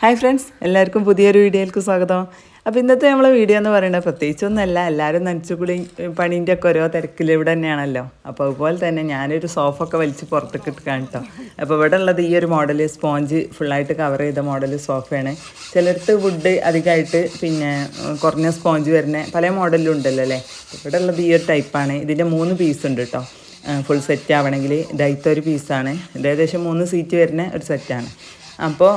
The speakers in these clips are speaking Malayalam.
ഹായ് ഫ്രണ്ട്സ് എല്ലാവർക്കും പുതിയൊരു വീഡിയോയിലേക്ക് സ്വാഗതം. അപ്പോൾ ഇന്നത്തെ നമ്മളെ വീഡിയോ എന്ന് പറയുന്നത് പ്രത്യേകിച്ചൊന്നുമല്ല എല്ലാവരും നനച്ചുകുളി പണീന്റെ ഒക്കെ ഓരോ തിരക്കിൽ ഇവിടെ തന്നെയാണല്ലോ. അപ്പോൾ അതുപോലെ തന്നെ ഞാനൊരു സോഫ ഒക്കെ വലിച്ച് പുറത്തേക്ക് ഇട്ടാണ് കേട്ടോ അപ്പോൾ ഇവിടെ ഉള്ളത് ഈ ഒരു മോഡൽ സ്പോഞ്ച് ഫുള്ളായിട്ട് കവർ ചെയ്ത മോഡൽ സോഫയാണ് ചിലടത്ത് വുഡ് അധികമായിട്ട് പിന്നെ കുറഞ്ഞ സ്പോഞ്ച് വരുന്ന പല മോഡലിലും ഉണ്ടല്ലോ അല്ലേ? ഇവിടെ ഉള്ളത് ഈ ഒരു ടൈപ്പാണ് ഇതിന്റെ മൂന്ന് പീസ് ഉണ്ട് കേട്ടോ ഫുൾ സെറ്റ് ആവണമെങ്കിൽ ഇതായിട്ട് ഒരു പീസാണ് ഇത് ഏകദേശം മൂന്ന് സീറ്റ് വരുന്ന ഒരു സെറ്റാണ് അപ്പോൾ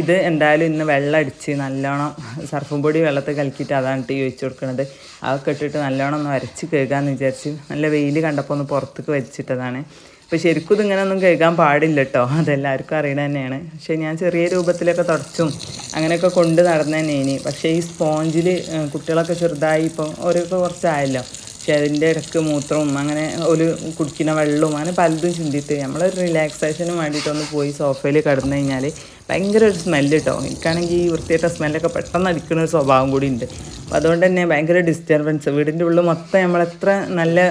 ഇത് എന്തായാലും ഇന്ന് വെള്ളം അടിച്ച് നല്ലോണം സർഫും പൊടി വെള്ളത്തിൽ കലക്കിയിട്ട് അതാണ് ടീ ചോദിച്ചു കൊടുക്കുന്നത് അതൊക്കെ ഇട്ടിട്ട് നല്ലോണം ഒന്ന് വരച്ച് കഴുകാമെന്ന് വിചാരിച്ച് നല്ല വെയിൽ കണ്ടപ്പോൾ ഒന്ന് പുറത്തേക്ക് വലിച്ചിട്ടതാണ്. അപ്പോൾ ശരിക്കും ഇതിങ്ങനെ ഒന്നും കഴുകാൻ പാടില്ല കേട്ടോ അതെല്ലാവർക്കും അറിയണ തന്നെയാണ്. പക്ഷേ ഞാൻ ചെറിയ രൂപത്തിലൊക്കെ തുടച്ചും അങ്ങനെയൊക്കെ കൊണ്ട് നടന്നു തന്നെ ഇനി പക്ഷേ ഈ സ്പോഞ്ചിൽ കുട്ടികളൊക്കെ ചെറുതായി ഇപ്പം ഓരോക്കെ കുറച്ചായല്ലോ. പക്ഷെ അതിന്റെ ഇടയ്ക്ക് മൂത്രവും അങ്ങനെ ഒരു കുടിക്കുന്ന വെള്ളവും അങ്ങനെ പലതും ചിന്തിട്ട് നമ്മളൊരു റിലാക്സേഷന് വേണ്ടിയിട്ടൊന്ന് പോയി സോഫയിൽ കിടന്നു കഴിഞ്ഞാൽ ഭയങ്കര ഒരു സ്മെല്ല് കേട്ടോ എനിക്കാണെങ്കിൽ ഈ വൃത്തിയായിട്ട സ്മെല്ലൊക്കെ പെട്ടെന്ന് അടിക്കുന്ന ഒരു സ്വഭാവം കൂടി ഉണ്ട്. അപ്പോൾ അതുകൊണ്ട് തന്നെ ഭയങ്കര ഡിസ്റ്റർബൻസ് വീടിന്റെ ഉള്ളിൽ മൊത്തം നമ്മളെത്ര നല്ല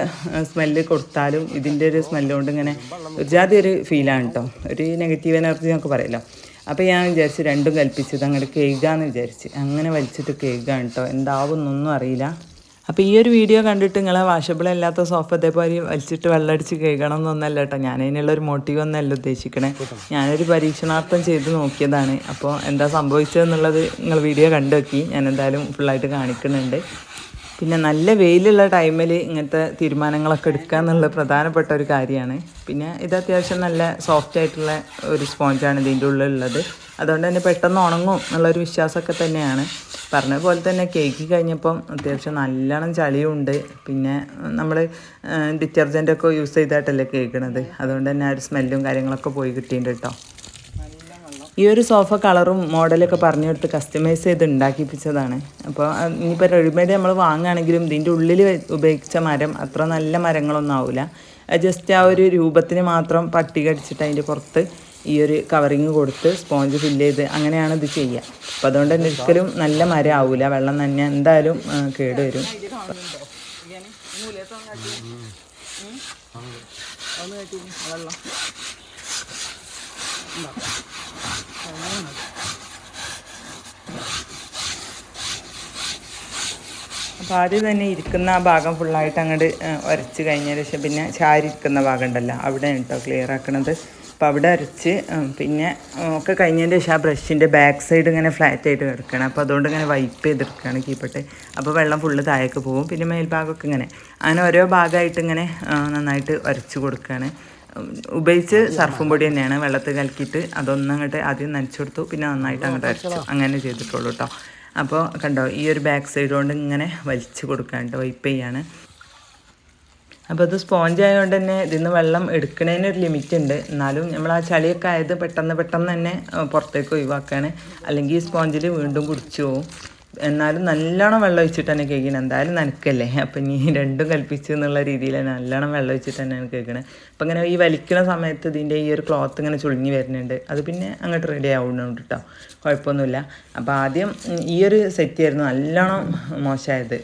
സ്മെല്ല് കൊടുത്താലും ഇതിന്റെ ഒരു സ്മെല്ല് കൊണ്ട് ഇങ്ങനെ ഒരു ജാതി ഒരു ഫീലാണ് കേട്ടോ ഒരു നെഗറ്റീവ് എനർജി എന്നൊക്കെ പറയല്ലോ. അപ്പോൾ ഞാൻ വിചാരിച്ച് രണ്ടും കൽപ്പിച്ചത് അങ്ങോട്ട് കേൾക്കാമെന്ന് വിചാരിച്ച്. അങ്ങനെ വലിച്ചിട്ട് കേൾക്കാം കേട്ടോ എന്താവുന്നൊന്നും അറിയില്ല. അപ്പോൾ ഈ ഒരു വീഡിയോ കണ്ടിട്ട് നിങ്ങളെ വാഷബിളല്ലാത്ത സോഫ ഇതേപോലെ വലിച്ചിട്ട് വെള്ളമടിച്ച് കഴുകണം എന്നൊന്നല്ല കേട്ടോ ഞാൻ അതിനുള്ളൊരു മോട്ടീവ് ഒന്നല്ല ഉദ്ദേശിക്കണേ. ഞാനൊരു പരീക്ഷണാർത്ഥം ചെയ്ത് നോക്കിയതാണ്. അപ്പോൾ എന്താ സംഭവിച്ചതെന്നുള്ളത് നിങ്ങൾ വീഡിയോ കണ്ടു നോക്കി. ഞാൻ എന്തായാലും ഫുള്ളായിട്ട് കാണിക്കുന്നുണ്ട്. പിന്നെ നല്ല വെയിലുള്ള ടൈമിൽ ഇങ്ങനത്തെ തീരുമാനങ്ങളൊക്കെ എടുക്കുക എന്നുള്ളത് പ്രധാനപ്പെട്ട ഒരു കാര്യമാണ്. പിന്നെ ഇത് അത്യാവശ്യം നല്ല സോഫ്റ്റ് ആയിട്ടുള്ള ഒരു സ്പോഞ്ചാണ് ഇതിന്റെ ഉള്ളിലുള്ളത്. അതുകൊണ്ട് തന്നെ പെട്ടെന്ന് ഉണങ്ങും എന്നുള്ളൊരു വിശ്വാസമൊക്കെ തന്നെയാണ്. പറഞ്ഞ പോലെ തന്നെ കേക്ക് കഴിഞ്ഞപ്പം അത്യാവശ്യം നല്ലോണം ചളിയുണ്ട്. പിന്നെ നമ്മൾ ഡിറ്റർജന്റൊക്കെ യൂസ് ചെയ്തിട്ടല്ലേ കേൾക്കണത്. അതുകൊണ്ട് തന്നെ ആ ഒരു സ്മെല്ലും കാര്യങ്ങളൊക്കെ പോയി കിട്ടിയിട്ടുണ്ട് കേട്ടോ. ഈ ഒരു സോഫ കളറും മോഡലൊക്കെ പറഞ്ഞു കൊടുത്ത് കസ്റ്റമൈസ് ചെയ്ത് ഉണ്ടാക്കിപ്പിച്ചതാണ്. അപ്പോൾ ഇനിയിപ്പോൾ റെഡിമെയ്ഡ് നമ്മൾ വാങ്ങുകയാണെങ്കിലും ഇതിന്റെ ഉള്ളിൽ ഉപയോഗിച്ച മരം അത്ര നല്ല മരങ്ങളൊന്നും ആവില്ല ജസ്റ്റ് ആ ഒരു രൂപത്തിന് മാത്രം പട്ടിക അടിച്ചിട്ട് അതിന്റെ പുറത്ത് ഈ ഒരു കവറിങ് കൊടുത്ത് സ്പോഞ്ച് ഫില്ല് ചെയ്ത് അങ്ങനെയാണ് ഇത് ചെയ്യുക അപ്പോൾ അതുകൊണ്ട് തന്നെ ഒരിക്കലും നല്ല മരം ആവില്ല വെള്ളം തന്നെ എന്തായാലും കേട് വരും. അപ്പോൾ ആദ്യം തന്നെ ഇരിക്കുന്ന ആ ഭാഗം ഫുള്ളായിട്ട് അങ്ങോട്ട് ഉരച്ച് കഴിഞ്ഞതിന് ശേഷം പിന്നെ ചാരി ഇരിക്കുന്ന ഭാഗം ഉണ്ടല്ലോ അവിടെയാണ് കേട്ടോ ക്ലിയർ ആക്കണത്. അപ്പോൾ അവിടെ അരച്ച് പിന്നെ ഒക്കെ കഴിഞ്ഞതിന്റെ ശേഷം ആ ബ്രഷിന്റെ ബാക്ക് സൈഡ് ഇങ്ങനെ ഫ്ലാറ്റ് ആയിട്ട് കിടക്കണം. അപ്പോൾ അതുകൊണ്ട് ഇങ്ങനെ വൈപ്പ് ചെയ്തെടുക്കുകയാണ് കീപ്പട്ട്. അപ്പോൾ വെള്ളം ഫുള്ള് താഴേക്ക് പോകും. പിന്നെ മേൽഭാഗമൊക്കെ ഇങ്ങനെ. അങ്ങനെ ഓരോ ഭാഗമായിട്ട് ഇങ്ങനെ നന്നായിട്ട് ഉരച്ച് കൊടുക്കുകയാണ്. ഉപയോഗിച്ച് സർഫും പൊടി തന്നെയാണ്. വെള്ളത്തിൽ കലക്കിയിട്ട് അതൊന്നും അങ്ങോട്ട് ആദ്യം നനച്ചു കൊടുത്തു. പിന്നെ നന്നായിട്ട് അങ്ങോട്ട് അരച്ചു. അങ്ങനെ ചെയ്തിട്ടുള്ളൂ കേട്ടോ അപ്പോൾ കണ്ടോ ഈ ഒരു ബാക്ക് സൈഡ് കൊണ്ട് ഇങ്ങനെ വലിച്ചു കൊടുക്കാൻ കേട്ടോ വൈപ്പ് ചെയ്യാണ്. അപ്പോൾ ഇത് സ്പോഞ്ച് ആയതുകൊണ്ട് തന്നെ ഇതിൽ നിന്ന് വെള്ളം എടുക്കുന്നതിന് ഒരു ലിമിറ്റ് ഉണ്ട്. എന്നാലും നമ്മൾ ആ ചളിയൊക്കെ ആയത് പെട്ടെന്ന് പെട്ടെന്ന് തന്നെ പുറത്തേക്ക് ഒഴിവാക്കുകയാണ് അല്ലെങ്കിൽ ഈ സ്പോഞ്ചിൽ വീണ്ടും കുടിച്ചു പോകും എന്നാലും നല്ലോണം വെള്ളം ഒഴിച്ചിട്ട് തന്നെ കേൾക്കണം. എന്തായാലും നനക്കല്ലേ? അപ്പം ഇനി രണ്ടും കൽപ്പിച്ചു എന്നുള്ള രീതിയിൽ നല്ലോണം വെള്ളം ഒഴിച്ചിട്ട് തന്നെയാണ് കേൾക്കണത് അപ്പം ഇങ്ങനെ ഈ വലിക്കുന്ന സമയത്ത് ഇതിന്റെ ഈ ഒരു ക്ലോത്ത് ഇങ്ങനെ ചുളിഞ്ഞ് വരുന്നുണ്ട്. അത് പിന്നെ അങ്ങോട്ട് റെഡി ആവുന്നുണ്ട് കേട്ടോ കുഴപ്പമൊന്നുമില്ല. അപ്പോൾ ആദ്യം ഈ ഒരു സെറ്റ് ആയിരുന്നു നല്ലോണം മോശമായത്.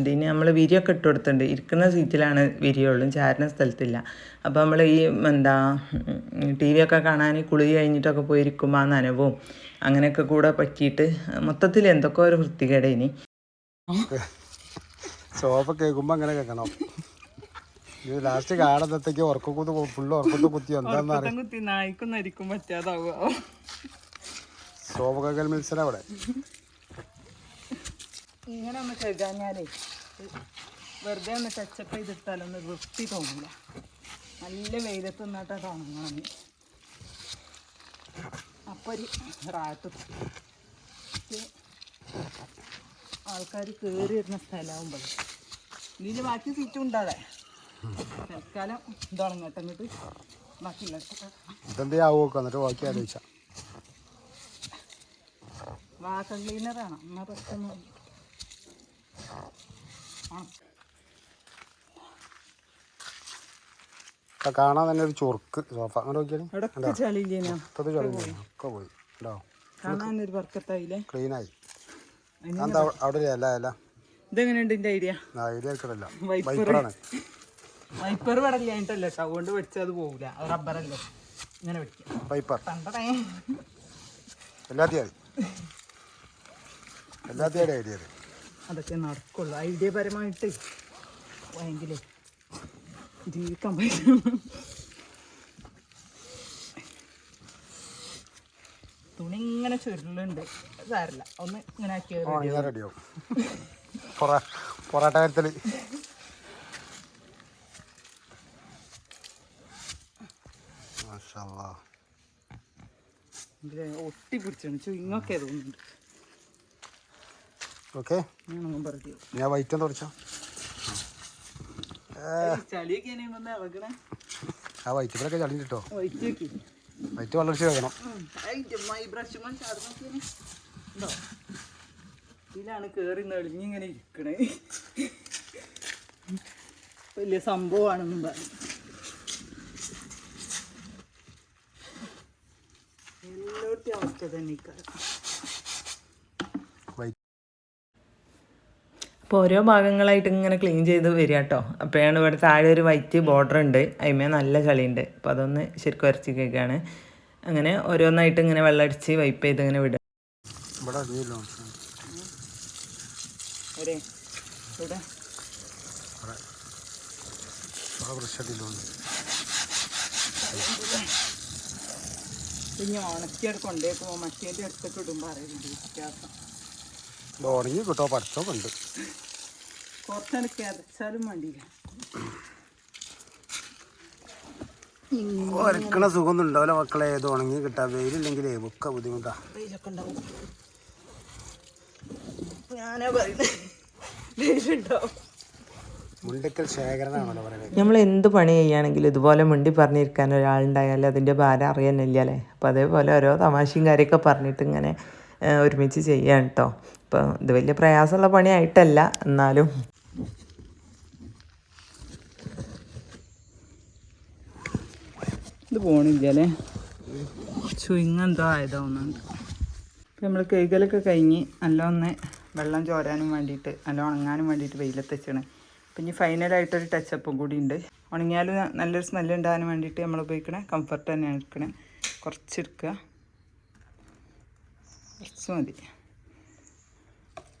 ഇതിന് നമ്മൾ വിരിയൊക്കെ ഇട്ട് കൊടുത്തിട്ടുണ്ട്. ഇരിക്കുന്ന സീറ്റിലാണ് വിരിയുള്ളൂ. ചാരുന്ന സ്ഥലത്തില്ല. അപ്പോൾ നമ്മൾ ഈ എന്താ ടി വി ഒക്കെ കാണാൻ കുളി കഴിഞ്ഞിട്ടൊക്കെ പോയിരിക്കുമ്പോൾ ആ നനവും അങ്ങനെയൊക്കെ കൂടെ പറ്റിയിട്ട് മൊത്തത്തിൽ എന്തൊക്കെ ഒരു വൃത്തികേട ഇനി? സോഫ കേൾക്കുമ്പോ അങ്ങനെ കേൾക്കണം. ഇത് ലാസ്റ്റ് ഉറക്കം ഉറക്കക്കുത്ത് ഫുള്ള് ഉറക്കത്ത് കുത്തി എന്താന്ന് കുത്തി പറ്റാതാവുക. സോഫ കേൾക്കൽ മത്സരം അവിടെ. ഇങ്ങനെ ഒന്ന് കഴുകാഞ്ഞാലേ വെറുതെ ഒന്ന് ടച്ചപ്പ് ചെയ്തിട്ടാലൊന്ന് വൃത്തി തോന്നില്ല നല്ല വെയിലത്ത് നിന്നിട്ടാണ് തോന്നണം ഒരു റാത്ത് ആൾക്കാർ കയറി വരുന്ന സ്ഥലമാകുമ്പോൾ ഇതിൽ ബാക്കി സീറ്റും ഉണ്ടാവേ തൽക്കാലം ഇതുണങ്ങട്ടെ എന്നിട്ട് ബാക്കിയുള്ള ഇതെന്തേ ആവോ എന്നിട്ട് ബാക്കി ആലോചിച്ച. വാക്കം ക്ലീനറാണ്. എന്നാൽ പെട്ടെന്ന് കാണാൻ തന്നെ ഒരു ചൊറുക്ക് സോഫ. അങ്ങനെ നോക്കിയാൽ ഇടയ്ക്ക് ചളിയില്ലേനോ ഇപ്പത് ചളി ഒക്കെ പോയി. ഉണ്ടോ കാണാനൊരു വർക്കത്തായില്ലേ? ക്ലീനായി. എന്താ അവിടെ അല്ല അല്ല ഇതെങ്ങനെയുണ്ട് ഐഡിയ? ഐഡിയ വൈപ്പർ വൈപ്പറാണ്. വൈപ്പർ പടല്ലായിട്ടല്ല ഷൗണ്ട് പോകില്ല റബ്ബറല്ലേ. ഇങ്ങനെ വൈപ്പർ. എല്ലാത്തിയായി. ഐഡിയ അതൊക്കെ നടക്കുള്ളൂ. ഐഡിയപരമായിട്ട് ഭയങ്കര ജീവിക്കാൻ പറ്റും തുണി ഇങ്ങനെ ചുരുളുണ്ട്. സാരല്ല ഒന്ന് ഇങ്ങനെ പൊറ പൊറാട്ട മാഷാല്ലാ ഒട്ടി പിടിച്ചാണ് ചുങ്ങൊക്കെ തോന്നുന്നുണ്ട്. ഓക്കെ. ഞാൻ വൈറ്റം തുടച്ചോ ചളിയൊക്കെ ഇനി വന്ന് ഇളകണേ ആ വൈറ്റത്തിലൊക്കെ ചളിഞ്ഞ് കിട്ടോ വൈറ്റ് വെള്ളടിച്ച് വെക്കണം ഇതിലാണ് കേറി നെളിഞ്ഞിങ്ങനെ ഇരിക്കണേ. വലിയ സംഭവമാണെന്നും പറഞ്ഞു. എല്ലായിടത്തും അവസ്ഥ തന്നെ ഇക്കാര്യം വൈറ്റ് അപ്പോൾ ഓരോ ഭാഗങ്ങളായിട്ട് ഇങ്ങനെ ക്ലീൻ ചെയ്ത് വരിക കേട്ടോ അപ്പോഴാണ് ഇവിടെ താഴെ ഒരു വൈറ്റ് ബോർഡർ ഉണ്ട്. അതിമേ നല്ല ചളിയുണ്ട്. അപ്പോൾ അതൊന്ന് ശരിക്കും ഉരച്ച് കേൾക്കുകയാണ് അങ്ങനെ ഓരോന്നായിട്ട് ഇങ്ങനെ വെള്ളമടിച്ച് വൈപ്പ് ചെയ്ത് ഇങ്ങനെ വിടുക. ഇവിടെ അറിയില്ലോ ഇവിടെ? ഇവിടെ. ഇവിടെ ബ്രഷ് അടിയില്ലോണ്ട് ഇനി ഉണക്കിയെടുക്കൊണ്ടേ കൊണ്ടേക്കുമ്പോൾ മറ്റേന്റെ അടുത്തൊക്കെ ഇടുമ്പോൾ അറിയില്ല. വ്യത്യാസം ഉണങ്ങി കിട്ടോ പഠിച്ചോ ഉണ്ട് വേണ്ടിയില്ല. ഒരക്കണ സുഖമൊന്നും ഉണ്ടാവില്ല മക്കളെ. ഏത് ഉണങ്ങി കിട്ടാ വെയിലില്ലെങ്കിൽ ഒക്കെ ബുദ്ധിമുട്ടാ. നമ്മൾ എന്ത് പണി ചെയ്യുകയാണെങ്കിലും ഇതുപോലെ മുണ്ടി പറഞ്ഞിരിക്കാൻ ഒരാളുണ്ടായാലും അതിന്റെ ഭാരം അറിയാനില്ല അല്ലേ അപ്പോൾ അതേപോലെ ഓരോ തമാശയും കാര്യമൊക്കെ പറഞ്ഞിട്ട് ഇങ്ങനെ ഒരുമിച്ച് ചെയ്യാൻ കേട്ടോ അപ്പോൾ ഇത് വലിയ പ്രയാസമുള്ള പണിയായിട്ടല്ല എന്നാലും. ഇത് പോണില്ല അല്ലേ ചുയിങ് എന്തോ ആയതാവുന്നുണ്ട് നമ്മൾ കൈകലൊക്കെ കഴിഞ്ഞ് നല്ല ഒന്ന് വെള്ളം ചോരാനും വേണ്ടിയിട്ട് നല്ല ഉണങ്ങാനും വേണ്ടിയിട്ട് വെയിലത്ത് വെച്ചാണ് അപ്പം ഇനി ഫൈനലായിട്ടൊരു ടച്ചപ്പും കൂടി ഉണ്ട് ഉണങ്ങിയാലും നല്ലൊരു സ്മെല്ല് ഉണ്ടാകാൻ വേണ്ടിയിട്ട് നമ്മൾ ഉപയോഗിക്കണേ കംഫർട്ട് തന്നെയാണ് എടുക്കണേ കുറച്ചെടുക്കുക കുറച്ച് മതി.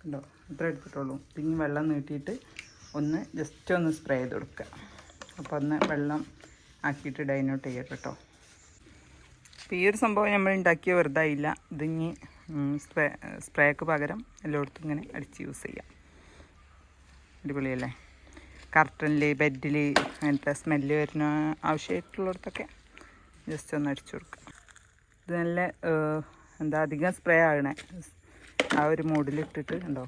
കണ്ടോ? ഇത്ര എടുത്തിട്ടുള്ളൂ. പിന്നെ വെള്ളം നീട്ടിയിട്ട് ഒന്ന് ജസ്റ്റ് ഒന്ന് സ്പ്രേ ചെയ്ത് കൊടുക്കുക. അപ്പോൾ ഒന്ന് വെള്ളം ആക്കിയിട്ട് ഡൈനോട്ട് ചെയ്യാം കേട്ടോ. അപ്പോൾ ഈ ഒരു സംഭവം നമ്മൾ ഉണ്ടാക്കിയ വെറുതെ ഇല്ല ഇതിങ്ങി സ്പ്രേ സ്പ്രേക്ക് പകരം എല്ലായിടത്തും ഇങ്ങനെ അടിച്ച് യൂസ് ചെയ്യാം. അടിപൊളിയല്ലേ? കർട്ടനിൽ ബെഡിൽ അങ്ങനത്തെ സ്മെല്ല് വരുന്ന ആവശ്യമായിട്ടുള്ളിടത്തൊക്കെ ജസ്റ്റ് ഒന്ന് അടിച്ചു കൊടുക്കുക. ഇത് നല്ല എന്താ അധികം സ്പ്രേ ആകണേ. ആ ഒരു മൂഡിലിട്ടിട്ട് ഉണ്ടോ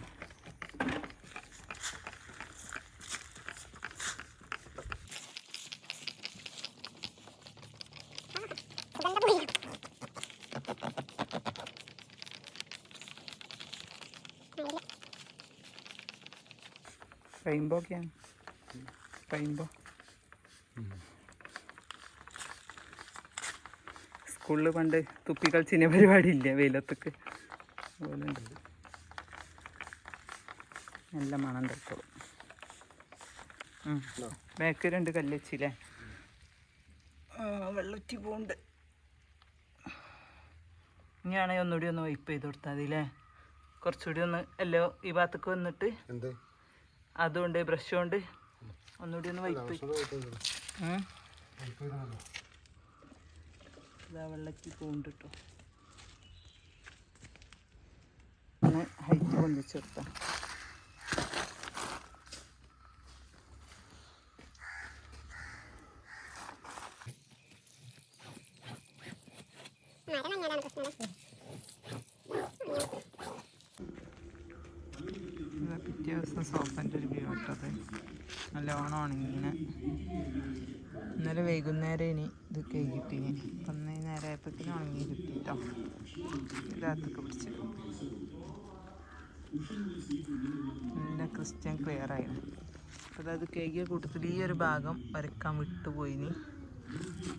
റെയിൻബോ ഒക്കെയാണ്. റെയിൻബോ സ്കൂളിൽ പണ്ട് തുപ്പി കളിച്ചിന് പരിപാടി ഇല്ല വെയിലത്തേക്ക്? അതുപോലെ ഉണ്ട് നല്ല മണം തട്ടോളും ബാക്ക് രണ്ട് കല്ലുവച്ചില്ലേ വെള്ളറ്റി പോണ്ട് ഇനിയാണെങ്കിൽ ഒന്നുകൂടി ഒന്ന് വൈപ്പ് ചെയ്ത് കൊടുത്താൽ മതി അല്ലേ കുറച്ചുകൂടി ഒന്ന് എല്ലോ ഈ ഭാഗത്തേക്ക് വന്നിട്ട് അതുകൊണ്ട് ബ്രഷ് കൊണ്ട് ഒന്നുകൂടി ഒന്ന് വൈപ്പ്. ഇതാ വെള്ളത്തിൽ പോണ്ട് കേട്ടോ ഒന്ന് ഹൈറ്റ് പൊന്തിച്ചെടുത്താം. പിറ്റേ ദിവസം സോഫന്റെ ഒരു വ്യൂ നല്ല നല്ലോണം ഇങ്ങനെ ഇന്നലെ വൈകുന്നേരം ഇനി ഇത് കഴിഞ്ഞിട്ടിനി ഒന്ന് നേരത്തേക്കിന് ഉണങ്ങി കിട്ടിട്ടോ. ഇതാത്തൊക്കെ പിടിച്ചിട്ട് നല്ല ക്രിസ്ത്യൻ ക്ലിയർ ആയിരുന്നു അപ്പോൾ അത് കേകിയ കൂട്ടത്തിൽ ഈ ഒരു ഭാഗം വരക്കാൻ വിട്ടുപോയിനി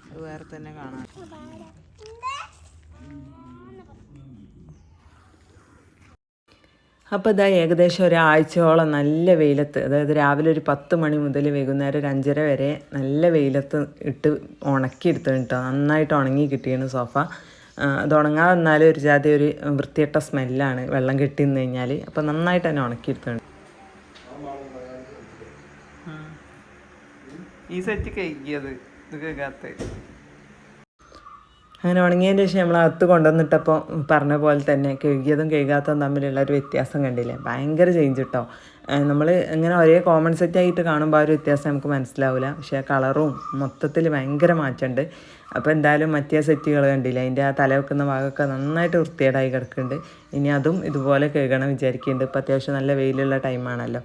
അത് വേറെ തന്നെ കാണാം. അപ്പോൾ ഇതാ ഏകദേശം ഒരാഴ്ചയോളം നല്ല വെയിലത്ത് അതായത് രാവിലെ ഒരു പത്ത് മണി മുതൽ വൈകുന്നേരം ഒരു അഞ്ചര വരെ നല്ല വെയിലത്ത് ഇട്ട് ഉണക്കിയെടുത്ത് കേട്ടോ. നന്നായിട്ട് ഉണങ്ങി കിട്ടിയാണ് സോഫ. അത് ഉണങ്ങാതെ വന്നാലും ഒരു ജാതി ഒരു വൃത്തിയിട്ട സ്മെല്ലാണ് വെള്ളം കെട്ടി നിന്ന് കഴിഞ്ഞാൽ അപ്പോൾ നന്നായിട്ട് തന്നെ ഉണക്കിയെടുത്തുണ്ട് ഈ സെറ്റ് കഴിക്കിയത് ഇത് കേൾക്കാത്ത അങ്ങനെ ഉണങ്ങിയതിന് ശേഷം നമ്മൾ അകത്ത് കൊണ്ടുവന്നിട്ടപ്പോൾ പറഞ്ഞ പോലെ തന്നെ കഴുകിയതും കഴുകാത്തതും തമ്മിലുള്ള ഒരു വ്യത്യാസം കണ്ടില്ലേ? ഭയങ്കര ചേഞ്ച് കിട്ടോ നമ്മൾ ഇങ്ങനെ ഒരേ കോമൺ സെറ്റ് ആയിട്ട് കാണുമ്പോൾ ആ ഒരു വ്യത്യാസം നമുക്ക് മനസ്സിലാവില്ല പക്ഷേ കളറും മൊത്തത്തിൽ ഭയങ്കര മാറ്റമുണ്ട് അപ്പോൾ എന്തായാലും മറ്റേ സെറ്റുകൾ കണ്ടില്ല? അതിന്റെ ആ തല വെക്കുന്ന ഭാഗമൊക്കെ നന്നായിട്ട് വൃത്തികേടായി കിടക്കുന്നുണ്ട്. ഇനി അതും ഇതുപോലെ കഴുകണം വിചാരിക്കുന്നുണ്ട്. ഇപ്പോൾ അത്യാവശ്യം നല്ല വെയിലുള്ള ടൈമാണല്ലോ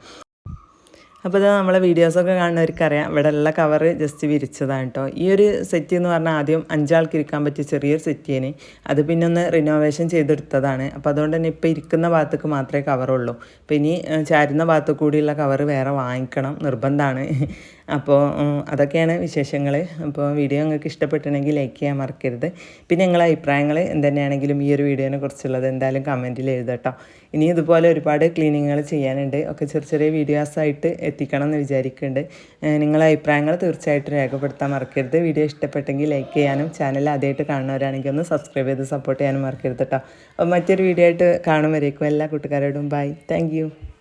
അപ്പോൾ ഇത് നമ്മളെ വീഡിയോസൊക്കെ കാണുന്നവർക്കറിയാം. ഇവിടെ ഉള്ള കവറ് ജസ്റ്റ് വിരിച്ചതാണ് കേട്ടോ ഈ ഒരു സെറ്റ് എന്ന് പറഞ്ഞാൽ ആദ്യം അഞ്ചാൾക്ക് ഇരിക്കാൻ പറ്റിയ ചെറിയൊരു സെറ്റിയേന് അത് പിന്നെ ഒന്ന് റിനോവേഷൻ ചെയ്തെടുത്തതാണ്. അപ്പോൾ അതുകൊണ്ട് തന്നെ ഇപ്പോൾ ഇരിക്കുന്ന ഭാഗത്തേക്ക് മാത്രമേ കവറുള്ളൂ അപ്പോൾ ഇനി ചാരുന്ന ഭാഗത്ത് കൂടിയുള്ള കവറ് വേറെ വാങ്ങിക്കണം നിർബന്ധമാണ്. അപ്പോൾ അതൊക്കെയാണ് വിശേഷങ്ങൾ അപ്പോൾ വീഡിയോ നിങ്ങൾക്ക് ഇഷ്ടപ്പെട്ടിട്ടുണ്ടെങ്കിൽ ലൈക്ക് ചെയ്യാൻ മറക്കരുത്. പിന്നെ നിങ്ങളെ അഭിപ്രായങ്ങൾ എന്തുതന്നെയാണെങ്കിലും ഈ ഒരു വീഡിയോനെ കുറിച്ചുള്ളത് എന്തായാലും കമന്റിൽ എഴുതട്ടോ. ഇനി ഇതുപോലെ ഒരുപാട് ക്ലീനിങ്ങുകൾ ചെയ്യാനുണ്ട്. ഒക്കെ ചെറിയ ചെറിയ വീഡിയോസായിട്ട് എത്തിക്കണം എന്ന് വിചാരിക്കുന്നുണ്ട് നിങ്ങളെ അഭിപ്രായങ്ങൾ തീർച്ചയായിട്ടും രേഖപ്പെടുത്താൻ മറക്കരുത്. വീഡിയോ ഇഷ്ടപ്പെട്ടെങ്കിൽ ലൈക്ക് ചെയ്യാനും ചാനൽ ആദ്യമായിട്ട് കാണുന്നവരാണെങ്കിൽ ഒന്ന് സബ്സ്ക്രൈബ് ചെയ്ത് സപ്പോർട്ട് ചെയ്യാനും മറക്കരുത് കേട്ടോ അപ്പോൾ മറ്റൊരു വീഡിയോ ആയിട്ട് കാണും വരേക്കും. എല്ലാ കൂട്ടുകാരോടും ബൈ. താങ്ക്